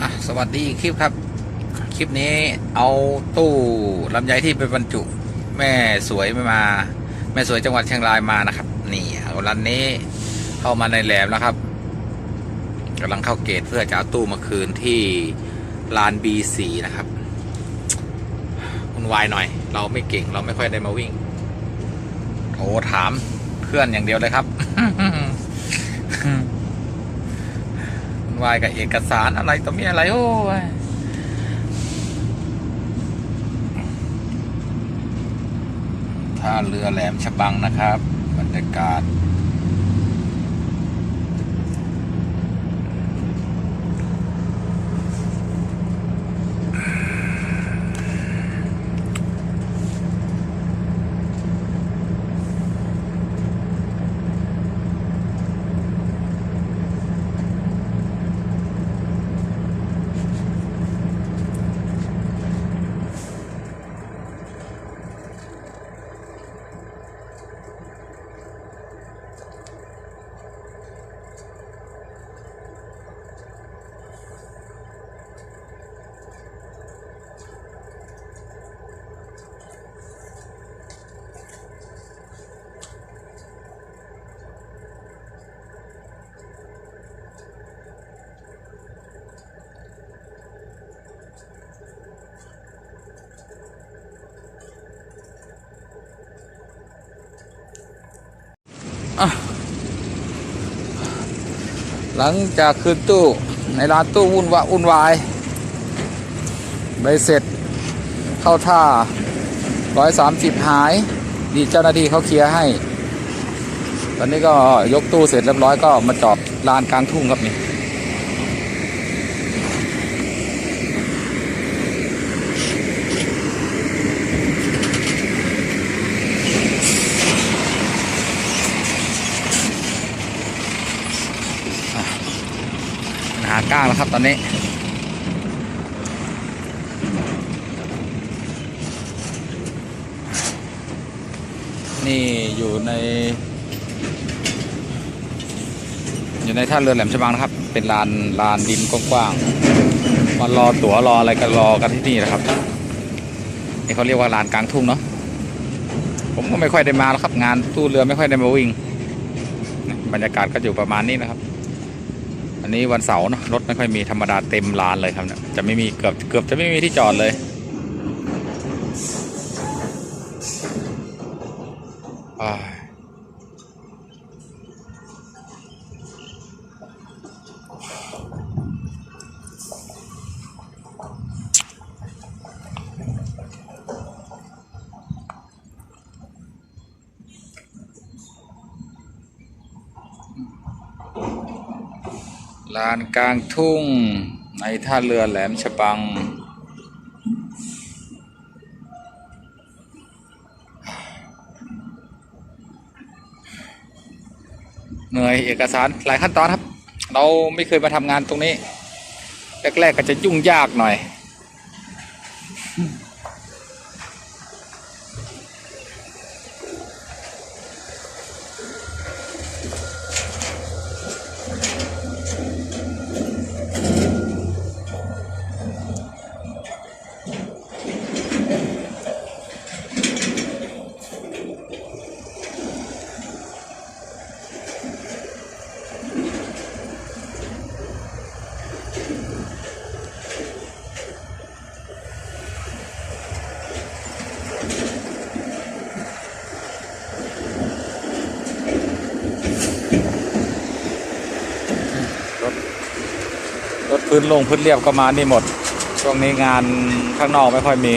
อะสวัสดีคลิปครับ คลิปนี้เอาตู้ลำไยที่ไปบรรจุ แม่สวยมา แม่สวยจังหวัดเชียงรายมานะครับ นี่เอารันนี้เข้ามาในแหลมแล้วครับกำลังเข้าเกตเพื่อจะเอาตู้มาคืนที่ลาน B4 นะครับคุณวายหน่อย เราไม่เก่งเราไม่ค่อยได้มาวิ่งโอ้ถามเพื่อนอย่างเดียวเลยครับ วายกับเอกสารอะไรต่อมีอะไรโอ้ยท่าเรือแหลมฉบังนะครับ บรรยากาศ หลังจากคืนตู้ในร้านตู้วุ่นวะวุ่นวายใบเสร็จเข้าท่าร้อยสามสิบหาย ดีเจ้าหน้าที่เขาเคลียร์ให้ ตอนนี้ก็ยกตู้เสร็จเรียบร้อยก็มาจอดลานกลางทุ่งครับนี่ ก้างแล้วครับตอนนี้ นี่อยู่ใน อยู่ในท่าเรือแหลมฉบังนะครับ เป็นลานลานดินกว้างๆมารอตั๋วรออะไรกันรอกันที่นี่นะครับนี่เขาเรียกว่าลานกลางทุ่งเนาะผมก็ไม่ค่อยได้มาแล้วครับงานตู้เรือไม่ค่อยได้มาวิ่งบรรยากาศก็อยู่ประมาณนี้นะครับ อันนี้วันเสาร์เนอะรถไม่ค่อยมีธรรมดาเต็มลานเลยครับเนี่ยจะไม่มีเกือบเกือบจะไม่มีที่จอดเลย อ่า ลานกลางทุ่งในท่าเรือแหลมฉบัง เหนื่อยเอกสารหลายขั้นตอนครับ เราไม่เคยมาทำงานตรงนี้ แรกๆก็จะยุ่งยากหน่อย รถพื้นลงพื้นเรียบก็มานี่หมด ช่วงนี้งานข้างนอกไม่ค่อยมี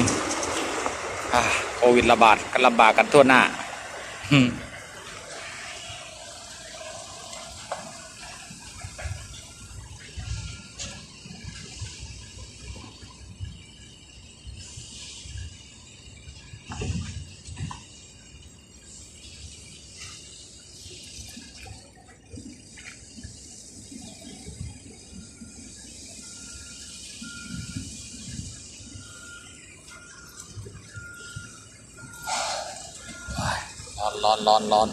โควิดระบาดกันลำบากกันทั่วหน้า ร้อนร้อนร้อน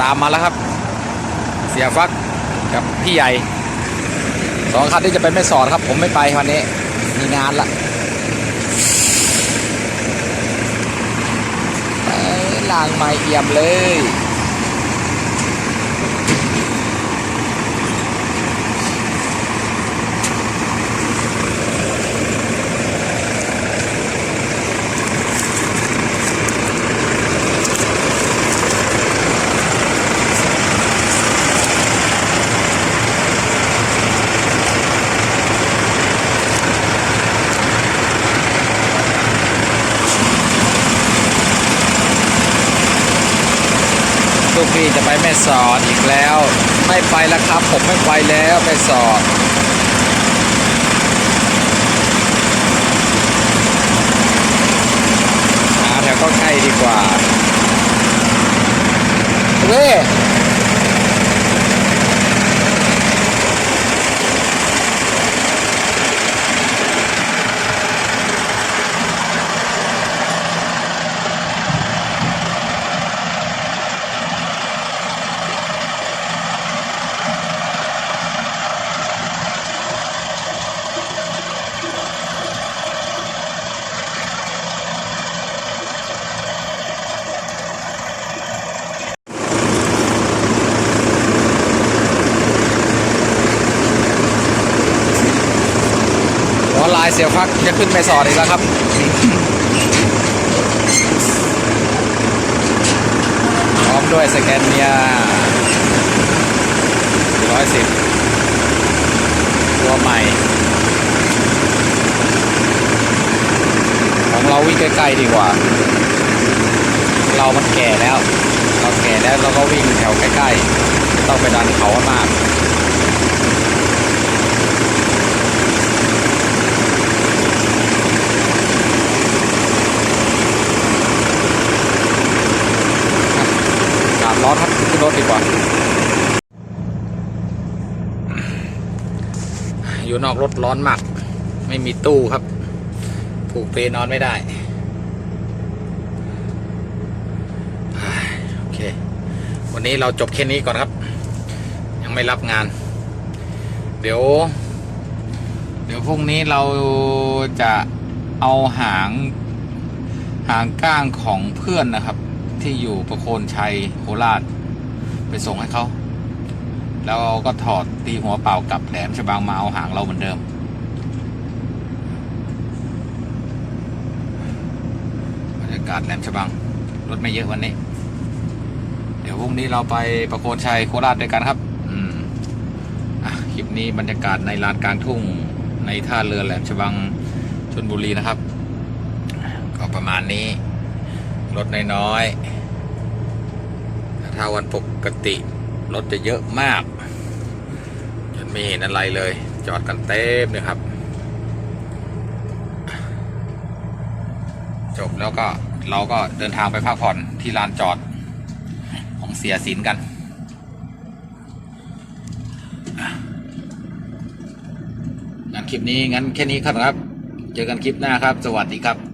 ตามมาแล้วครับ เสียฟักกับพี่ใหญ่สองคันที่จะไปไม่สอดครับ ผมไม่ไปวันนี้มีงานละไปลางไม้เอี่ยมเลย พี่จะไปแม่สอดอีกแล้ว ไม่ไปแล้วครับ ผมไม่ไปแล้วแม่สอดหาแถวใกล้ดีกว่าเว้ เสียวฟักจะขึ้นแม่สอดอีกแล้วครับพร้อมด้วยสแกนเนียร้อยสิบตัวใหม่ ของเราวิ่งใกล้ๆดีกว่า เรามันแก่แล้ว เราแก่แล้วเราก็วิ่งแถวใกล้ๆไม่ต้องไปดันเขามากาศร้อนครับขึ้นร ถดีกว่า อยู่นอกรถร้อนมาก ไม่มีตู้ครับ ผูกเปนอนไม่ได้โอเค วันนี้เราจบแค่นี้ก่อนครับ ยังไม่รับงาน เดี๋ยว เดี๋ยวพรุ่งนี้เราจะเอาหางหางก้างของเพื่อนนะครับ ที่อยู่ประโคนชัยโคราช ไปส่งให้เขาแล้วเราก็ถอดตีหัวเปล่ากลับแหลมฉบังมาเอาหางเราเหมือนเดิม บรรยากาศแหลมฉบังรถไม่เยอะวันนี้ เดี๋ยวพรุ่งนี้เราไปประโคนชัยโคราชด้วยกันครับ อืมอะคลิปนี้บรรยากาศในลานกลางทุ่งในท่าเรือแหลมฉบังชนบุรีนะครับ ก็ประมาณนี้ รถน้อยๆ ถ้าวันปกติรถจะเยอะมากจนไม่เห็นอะไรเลย จอดกันเต็มเลยครับ จบแล้วก็เราก็เดินทางไปพักผ่อนที่ลานจอดของเสียสินกันงั้นคลิปนี้งั้นแค่นี้ครับ เจอกันคลิปหน้าครับ สวัสดีครับ